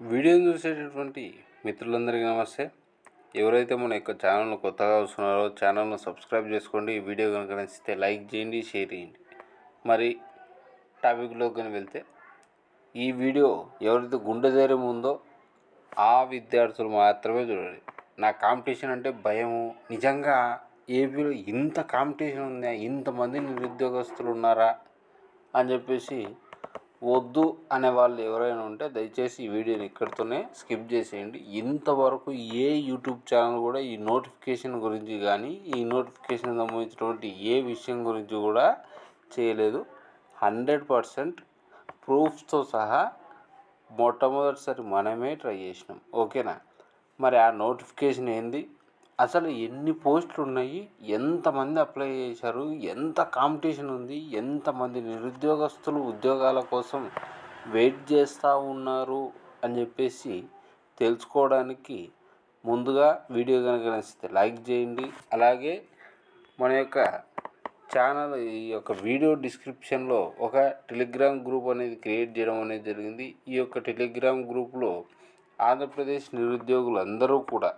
వీడియోని చూసేటటువంటి మిత్రులందరికీ నమస్తే. ఎవరైతే మన యొక్క ఛానల్ను కొత్తగా వస్తున్నారో ఛానల్ను సబ్స్క్రైబ్ చేసుకోండి. ఈ వీడియో కనుక నచ్చితే లైక్ చేయండి షేర్ చేయండి. మరి టాపిక్లోకి కానీ వెళ్తే ఈ వీడియో ఎవరైతే గుండె ధైర్యం ఉందో ఆ విద్యార్థులు మాత్రమే చూడాలి నా కాంపిటీషన్ అంటే భయము. నిజంగా ఏపీలో ఇంత కాంపిటీషన్ ఉందా? ఇంతమంది నిరుద్యోగస్తులు ఉన్నారా? అని చెప్పేసి వద్దు అనే వాళ్ళు ఎవరైనా ఉంటే దయచేసి ఈ వీడియోని ఇక్కడితోనే స్కిప్ చేసేయండి. ఇంతవరకు ఏ యూట్యూబ్ ఛానల్ కూడా ఈ నోటిఫికేషన్ గురించి కానీ ఈ నోటిఫికేషన్ సంబంధించినటువంటి ఏ విషయం గురించి కూడా చేయలేదు. హండ్రెడ్ పర్సెంట్ ప్రూఫ్స్తో సహా మొట్టమొదటిసారి మనమే ట్రై చేసినాం. ఓకేనా? మరి ఆ నోటిఫికేషన్ ఏంది? అసలు ఎన్ని పోస్టులు ఉన్నాయి? ఎంతమంది అప్లై చేశారు? ఎంత కాంపిటీషన్ ఉంది? ఎంతమంది నిరుద్యోగస్తులు ఉద్యోగాల కోసం వెయిట్ చేస్తూ ఉన్నారు? అని చెప్పేసి తెలుసుకోవడానికి ముందుగా వీడియో కనుక నచ్చితే లైక్ చేయండి. అలాగే మన యొక్క ఛానల్ ఈ యొక్క వీడియో డిస్క్రిప్షన్లో ఒక టెలిగ్రామ్ గ్రూప్ అనేది క్రియేట్ చేయడం అనేది జరిగింది. ఈ యొక్క టెలిగ్రామ్ గ్రూప్లో ఆంధ్రప్రదేశ్ నిరుద్యోగులు అందరూ కూడా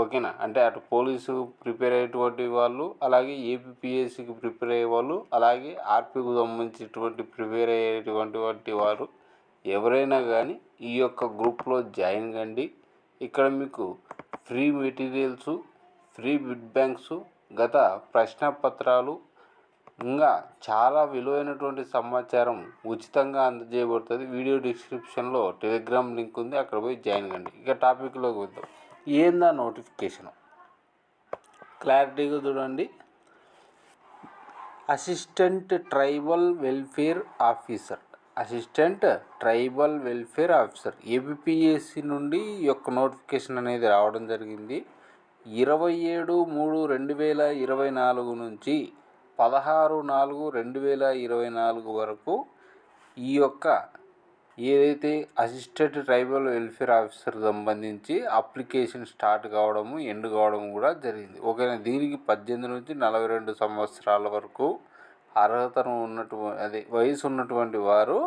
ఓకేనా? అంటే అటు పోలీసు ప్రిపేర్ అయ్యేటువంటి వాళ్ళు అలాగే ఏపీపీఎస్సికి ప్రిపేర్ అయ్యే వాళ్ళు అలాగే ఆర్పీకి సంబంధించినటువంటి ప్రిపేర్ అయ్యేటువంటి వంటి వారు ఎవరైనా కానీ ఈ యొక్క గ్రూప్లో జాయిన్ కండి. ఇక్కడ మీకు free materials free bit banks గత ప్రశ్న పత్రాలు ఇంకా చాలా విలువైనటువంటి సమాచారం ఉచితంగా అందజేయబడుతుంది. వీడియో డిస్క్రిప్షన్లో టెలిగ్రామ్ లింక్ ఉంది అక్కడ పోయి జాయిన్ కండి. ఇక టాపిక్లోకి వద్దాం ఏందా నోటిఫికేషన్? క్లారిటీగా చూడండి. Assistant tribal welfare officer. Assistant tribal welfare officer. APPSC నుండి ఈ యొక్క నోటిఫికేషన్ అనేది రావడం జరిగింది. ఇరవై ఏడు మూడు రెండు వేల ఇరవై నాలుగు నుంచి పదహారు నాలుగు రెండు వేల ఇరవై నాలుగు వరకు ఈ యొక్క ఏదైతే అసిస్టెంట్ ట్రైబల్ వెల్ఫేర్ ఆఫీసర్ సంబంధించి అప్లికేషన్ స్టార్ట్ కావడము ఎండ్ కావడం కూడా జరిగింది. ఓకేనా దీనికి పద్దెనిమిది నుంచి నలభై రెండు సంవత్సరాల వరకు అర్హతను ఉన్నటువంటి అదే వయసు ఉన్నటువంటి వారు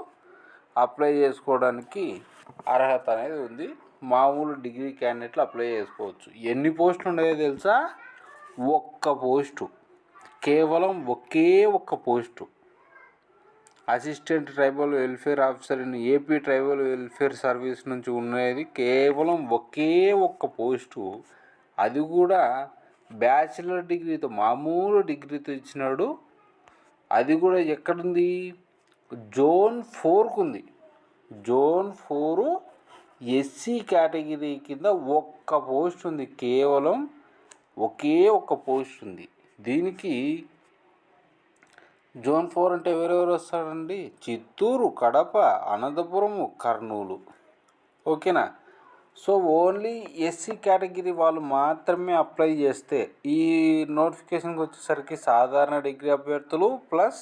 అప్లై చేసుకోవడానికి అర్హత అనేది ఉంది. మామూలు డిగ్రీ క్యాండిడేట్లు అప్లై చేసుకోవచ్చు. ఎన్ని పోస్టులు ఉన్నాయో తెలుసా? ఒక్క పోస్టు. కేవలం ఒకే ఒక్క post. Assistant tribal welfare officer in AP tribal welfare service నుంచి ఉన్నది కేవలం ఒకే ఒక్క పోస్టు. అది కూడా బ్యాచిలర్ డిగ్రీతో మామూలు డిగ్రీతో ఇచ్చినాడు. అది కూడా ఎక్కడుంది? జోన్ ఫోర్కు ఉంది. జోన్ ఫోరు ఎస్సీ కేటగిరీ కింద ఒక్క పోస్ట్ ఉంది. కేవలం ఒకే ఒక్క పోస్ట్ ఉంది. దీనికి జోన్ ఫోర్ అంటే ఎవరెవరు వస్తారండి? చిత్తూరు కడప అనంతపురం కర్నూలు. ఓకేనా? సో ఓన్లీ ఎస్సీ కేటగిరీ వాళ్ళు మాత్రమే అప్లై చేస్తే ఈ నోటిఫికేషన్కి వచ్చేసరికి సాధారణ డిగ్రీ అభ్యర్థులు ప్లస్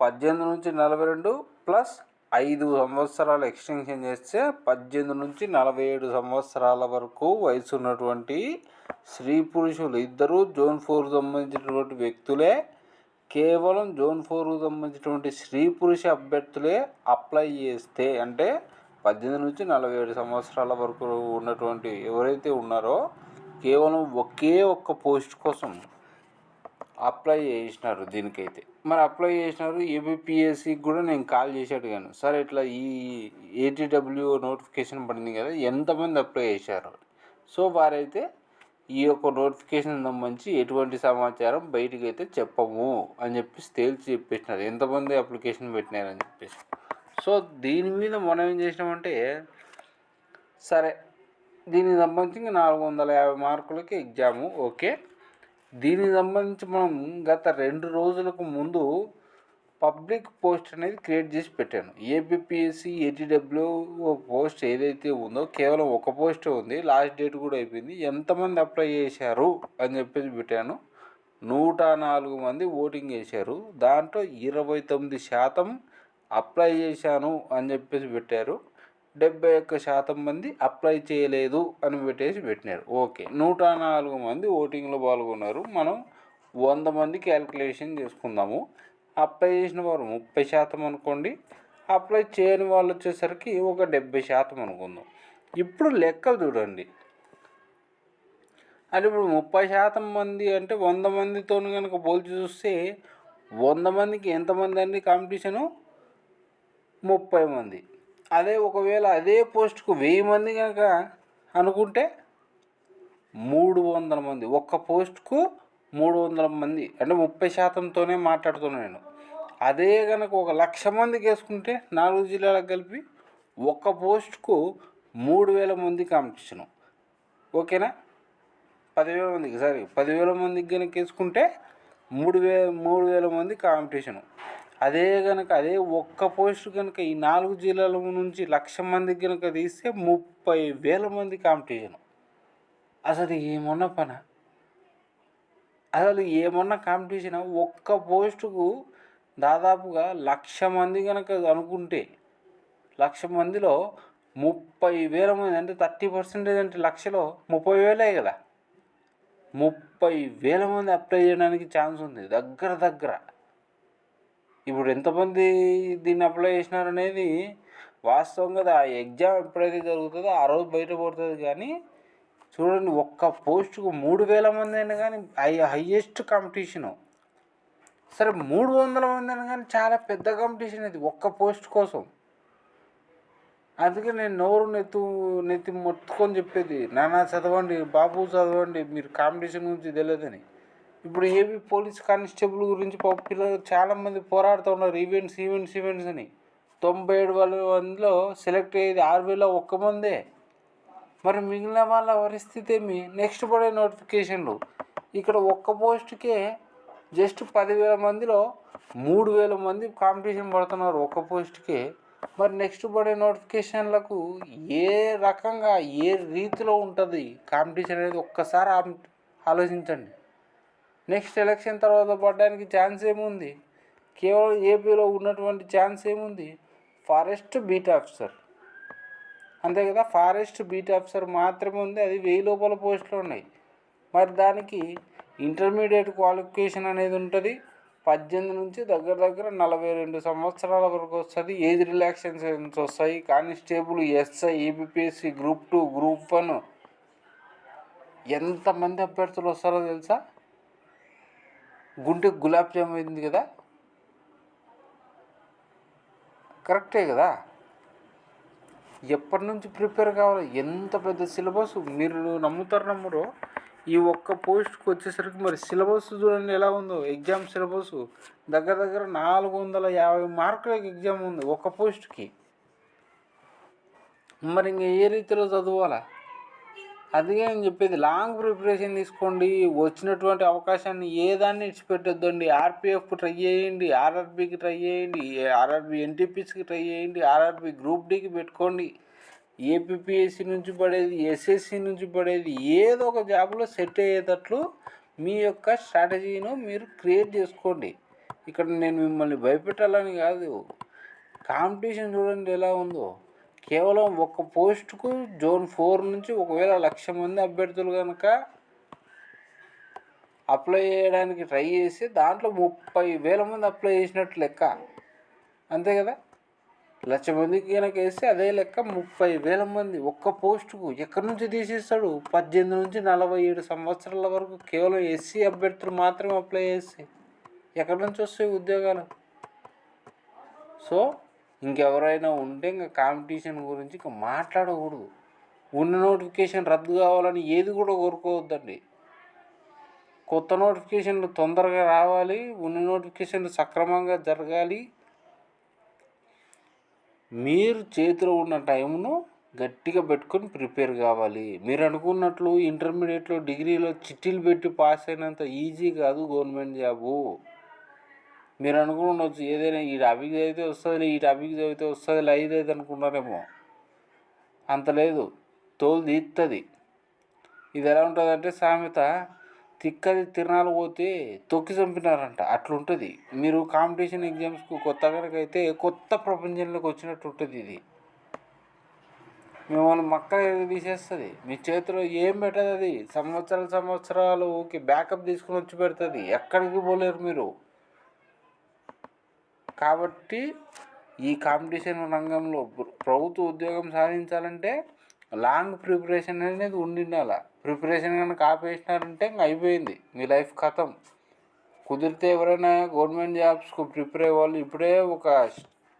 పద్దెనిమిది నుంచి నలభై రెండు ప్లస్ ఐదు సంవత్సరాలు ఎక్స్టెన్షన్ చేస్తే పద్దెనిమిది నుంచి నలభై ఏడు సంవత్సరాల వరకు వయసు ఉన్నటువంటి స్త్రీ పురుషులు ఇద్దరు జోన్ ఫోర్ సంబంధించినటువంటి వ్యక్తులే కేవలం జోన్ ఫోర్కు సంబంధించినటువంటి స్త్రీ పురుష అభ్యర్థులే అప్లై చేస్తే అంటే పద్దెనిమిది నుంచి నలభై ఏడు సంవత్సరాల వరకు ఉన్నటువంటి ఎవరైతే ఉన్నారో కేవలం ఒకే ఒక్క పోస్ట్ కోసం అప్లై చేసినారు దీనికైతే. మరి అప్లై చేసినారు ఏబిపిఎస్సికి కూడా నేను కాల్ చేసి అడిగాను సార్ ఇట్లా ఈ ఏటీడబ్ల్యూ నోటిఫికేషన్ పడింది కదా ఎంతమంది అప్లై చేశారు? సో వారైతే ఈ యొక్క నోటిఫికేషన్ సంబంధించి ఎటువంటి సమాచారం బయటికి అయితే చెప్పము అని చెప్పేసి తేల్చి చెప్పేసినారు. ఎంతమంది అప్లికేషన్ పెట్టినారని చెప్పేసి. సో దీని మీద మనం ఏం చేసినామంటే సరే దీనికి సంబంధించి నాలుగు వందల యాభై మార్కులకి ఎగ్జాము ఓకే. దీనికి సంబంధించి మనం గత రెండు రోజులకు ముందు పబ్లిక్ పోస్ట్ అనేది క్రియేట్ చేసి పెట్టాను. ఏబిపిఎస్సి ఏటీడబ్ల్యూ పోస్ట్ ఏదైతే ఉందో కేవలం ఒక పోస్ట్ ఉంది. లాస్ట్ డేట్ కూడా అయిపోయింది. ఎంతమంది అప్లై చేశారు అని చెప్పేసి పెట్టాను. నూట నాలుగు మంది ఓటింగ్ చేశారు. దాంట్లో ఇరవై తొమ్మిది శాతం అప్లై చేశాను అని చెప్పేసి పెట్టారు. డెబ్బై ఒక్క శాతం మంది అప్లై చేయలేదు అని పెట్టేసి పెట్టినారు. ఓకే. నూట నాలుగు మంది ఓటింగ్లో పాల్గొన్నారు. మనం వంద మంది క్యాల్కులేషన్ చేసుకుందాము. అప్లై చేసిన వారు ముప్పై శాతం అనుకోండి అప్లై చేయని వాళ్ళు వచ్చేసరికి ఒక డెబ్బై శాతం అనుకుందాం. ఇప్పుడు లెక్కలు చూడండి. అది ఇప్పుడు ముప్పై శాతం మంది అంటే వంద మందితో కనుక పోల్చి చూస్తే వంద మందికి ఎంతమంది అండి కాంపిటీషను? ముప్పై మంది. అదే ఒకవేళ అదే పోస్ట్కు వెయ్యి మంది కనుక అనుకుంటే మూడు వందల మంది. ఒక్క పోస్ట్కు మూడు వందల మంది. అంటే ముప్పై శాతంతోనే మాట్లాడుతున్నాను నేను. అదే కనుక ఒక లక్ష మందికి వేసుకుంటే నాలుగు జిల్లాలకు కలిపి ఒక్క పోస్ట్కు మూడు వేల మంది కాంపిటీషను. ఓకేనా? పదివేల మందికి సారీ పదివేల మందికి కనుక వేసుకుంటే మూడు వే మూడు వేల మంది కాంపిటీషను. అదే కనుక అదే ఒక్క పోస్ట్ కనుక ఈ నాలుగు జిల్లాల నుంచి లక్ష మందికి కనుక తీస్తే ముప్పై వేల మంది కాంపిటీషను. అసలు ఏమన్నా పన? అసలు ఏమన్నా కాంపిటీషన్? ఒక్క పోస్టుకు దాదాపుగా లక్ష మంది కనుక అనుకుంటే లక్ష మందిలో ముప్పై వేల మంది అంటే థర్టీ పర్సెంటేజ్ అంటే లక్షలో ముప్పై వేలే కదా. ముప్పై వేల మంది అప్లై చేయడానికి ఛాన్స్ ఉంది దగ్గర దగ్గర. ఇప్పుడు ఎంతమంది దీన్ని అప్లై చేసినారనేది వాస్తవంగా ఆ ఎగ్జామ్ ఎప్పుడైతే జరుగుతుందో ఆ రోజు బయటపడుతుంది కానీ చూడండి ఒక్క పోస్టుకు మూడు వేల మంది అయినా కానీ హై హయ్యెస్ట్ కాంపిటీషను. సరే మూడు వందల మంది అనగానే చాలా పెద్ద కాంపిటీషన్ ఇది ఒక్క పోస్ట్ కోసం. అందుకే నేను నోరు నెత్తు నెత్తి మొత్తుకొని చెప్పేది నాన్న చదవండి బాబు చదవండి మీరు కాంపిటీషన్ గురించి తెలియదని ఇప్పుడు ఏపీ పోలీస్ కానిస్టేబుల్ గురించి పాప పిల్లలు చాలామంది పోరాడుతూ ఉన్నారు ఈవెంట్స్ ఈవెంట్స్ ఈవెంట్స్ అని. తొంభై ఏడు వందల మందిలో సెలెక్ట్ అయ్యేది ఆరు వేల ఒక్క మందే. మరి మిగిలిన వాళ్ళ పరిస్థితి ఏమి? నెక్స్ట్ పడే నోటిఫికేషన్లు ఇక్కడ ఒక్క పోస్ట్కే జస్ట్ పదివేల మందిలో మూడు వేల మంది కాంపిటీషన్ పడుతున్నారు ఒక్క పోస్ట్కే. మరి నెక్స్ట్ పడే నోటిఫికేషన్లకు ఏ రకంగా ఏ రీతిలో ఉంటుంది కాంపిటీషన్ అనేది ఒక్కసారి ఆలోచించండి. నెక్స్ట్ ఎలక్షన్ తర్వాత పడడానికి ఛాన్స్ ఏముంది? కేవలం ఏపీలో ఉన్నటువంటి ఛాన్స్ ఏముంది? Forest beat officer. అంతే కదా ఫారెస్ట్ బీట్ ఆఫీసర్ మాత్రమే ఉంది అది వెయ్యి లోపల పోస్టులు ఉన్నాయి. మరి దానికి ఇంటర్మీడియట్ క్వాలిఫికేషన్ అనేది ఉంటుంది. పద్దెనిమిది నుంచి దగ్గర దగ్గర నలభై రెండు సంవత్సరాల వరకు వస్తుంది. ఏజ్ రిలాక్సేషన్స్ వస్తాయి? Constable SI APPSC group two group one. ఎంతమంది అభ్యర్థులు వస్తారో తెలుసా? గుంటె గులాబ్ జామ్ అయింది కదా? కరెక్టే కదా? ఎప్పటి నుంచి ప్రిపేర్ కావాలి? ఎంత పెద్ద సిలబస్? మీరు నమ్ముతారు నమ్మరు ఈ ఒక్క పోస్ట్కి వచ్చేసరికి మరి సిలబస్ చూడండి ఎలా ఉందో. ఎగ్జామ్ సిలబస్ దగ్గర దగ్గర నాలుగు వందల యాభై మార్కులకి ఎగ్జామ్ ఉంది ఒక పోస్ట్కి మరి ఇంక ఏ రీతిలో చదవాలా? అందుకే నేను చెప్పేది లాంగ్ ప్రిపరేషన్ తీసుకోండి వచ్చినటువంటి అవకాశాన్ని ఏ దాన్ని ఇచ్చిపెట్టొద్దండి ఆర్పిఎఫ్కి ట్రై చేయండి ఆర్ఆర్బికి ట్రై చేయండి ఆర్ఆర్బి ఎన్టీపీసీకి ట్రై చేయండి ఆర్ఆర్బి గ్రూప్ డీకి పెట్టుకోండి. ఏపీఎస్సి నుంచి పడేది ఎస్ఎస్సి నుంచి పడేది ఏదో ఒక జాబ్లో సెట్ అయ్యేటట్లు మీ యొక్క స్ట్రాటజీను మీరు క్రియేట్ చేసుకోండి. ఇక్కడ నేను మిమ్మల్ని భయపెట్టాలని కాదు. కాంపిటీషన్ చూడండి ఎలా ఉందో. కేవలం ఒక పోస్టుకు జోన్ ఫోర్ నుంచి ఒకవేళ లక్ష మంది అభ్యర్థులు కనుక అప్లై చేయడానికి ట్రై చేసి దాంట్లో ముప్పై వేల మంది అప్లై చేసినట్టు లెక్క. అంతే కదా? లక్ష మందికి కనుక వేస్తే అదే లెక్క ముప్పై వేల మంది ఒక్క పోస్టుకు ఎక్కడి నుంచి తీసేస్తాడు? పద్దెనిమిది నుంచి నలభై ఏడు సంవత్సరాల వరకు కేవలం ఎస్సీ అభ్యర్థులు మాత్రమే అప్లై చేస్తే ఎక్కడి నుంచి వస్తాయి ఉద్యోగాలు? సో ఇంకెవరైనా ఉంటే ఇంకా కాంపిటీషన్ గురించి ఇంకా మాట్లాడకూడదు. ఉన్న నోటిఫికేషన్ రద్దు కావాలని ఏది కూడా కోరుకోవద్దండి. కొత్త నోటిఫికేషన్లు తొందరగా రావాలి ఉన్న నోటిఫికేషన్లు సక్రమంగా జరగాలి. మీరు చేతిలో ఉన్న టైంను గట్టిగా పెట్టుకొని ప్రిపేర్ కావాలి. మీరు అనుకున్నట్లు ఇంటర్మీడియట్లో డిగ్రీలో చిట్టీలు పెట్టి పాస్ అయినంత ఈజీ కాదు గవర్నమెంట్ జాబు. మీరు అనుకుండొచ్చు ఏదైనా ఈ టాపిక్ చదివితే వస్తుంది ఈ టాపిక్ చదివితే వస్తుంది ఐదు అయితే అనుకున్నారేమో. అంత లేదు తోలు తీస్తుంది ఇది ఎలా ఉంటుందంటే సామెత తిక్కది తిరణాలు పోతే తొక్కి చంపినారంట. అట్లుంటుంది. మీరు కాంపిటీషన్ ఎగ్జామ్స్కు కొత్త కనుకైతే కొత్త ప్రపంచంలోకి వచ్చినట్టు ఉంటుంది ఇది. మిమ్మల్ని మక్క తీసేస్తుంది. మీ చేతిలో ఏం పెట్టదు అది. సంవత్సరాల సంవత్సరాలు ఓకే బ్యాకప్ తీసుకుని వచ్చి పెడుతుంది. ఎక్కడికి పోలేరు మీరు. కాబట్టి ఈ కాంపిటీషన్ రంగంలో ప్రభుత్వ ఉద్యోగం సాధించాలంటే లాంగ్ ప్రిపరేషన్ అనేది ఉండిండాల ప్రిపరేషన్ కనుక ఆపేసినారంటే ఇంక అయిపోయింది. మీ లైఫ్ కథం కుదిరితే ఎవరైనా గవర్నమెంట్ జాబ్స్కు ప్రిపేర్ అయ్యే వాళ్ళు ఇప్పుడే ఒక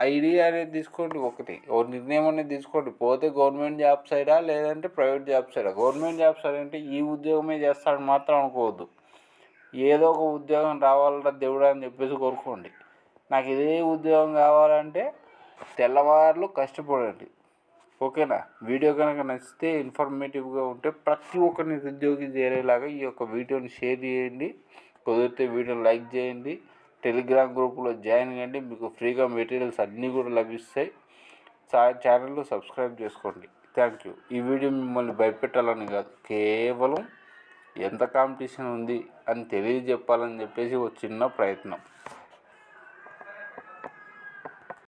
ఐడియా అనేది తీసుకోండి. ఒకటి ఒక నిర్ణయం అనేది తీసుకోండి. పోతే గవర్నమెంట్ జాబ్ సైడా లేదంటే ప్రైవేట్ జాబ్ సైడా. గవర్నమెంట్ జాబ్ సైడ్ అంటే ఈ ఉద్యోగమే చేస్తాడు మాత్రం అనుకోవద్దు. ఏదో ఒక ఉద్యోగం రావాలరా దేవుడు అని చెప్పేసి కోరుకోండి. నాకు ఇదే ఉద్యోగం కావాలంటే తెల్లవారులు కష్టపడండి. ఓకేనా? వీడియో కనుక నచ్చితే ఇన్ఫర్మేటివ్గా ఉంటే ప్రతి ఒక్క నిరుద్యోగి చేరేలాగా ఈ యొక్క వీడియోని షేర్ చేయండి. కుదిరితే వీడియోని లైక్ చేయండి. టెలిగ్రామ్ గ్రూప్లో జాయిన్ కండి. మీకు ఫ్రీగా మెటీరియల్స్ అన్నీ కూడా లభిస్తాయి. ఛానల్లో సబ్స్క్రైబ్ చేసుకోండి. Thank you. ఈ వీడియో మిమ్మల్ని భయపెట్టాలని కాదు. కేవలం ఎంత కాంపిటీషన్ ఉంది అని తెలియజెప్పాలని చెప్పేసి ఒక చిన్న ప్రయత్నం.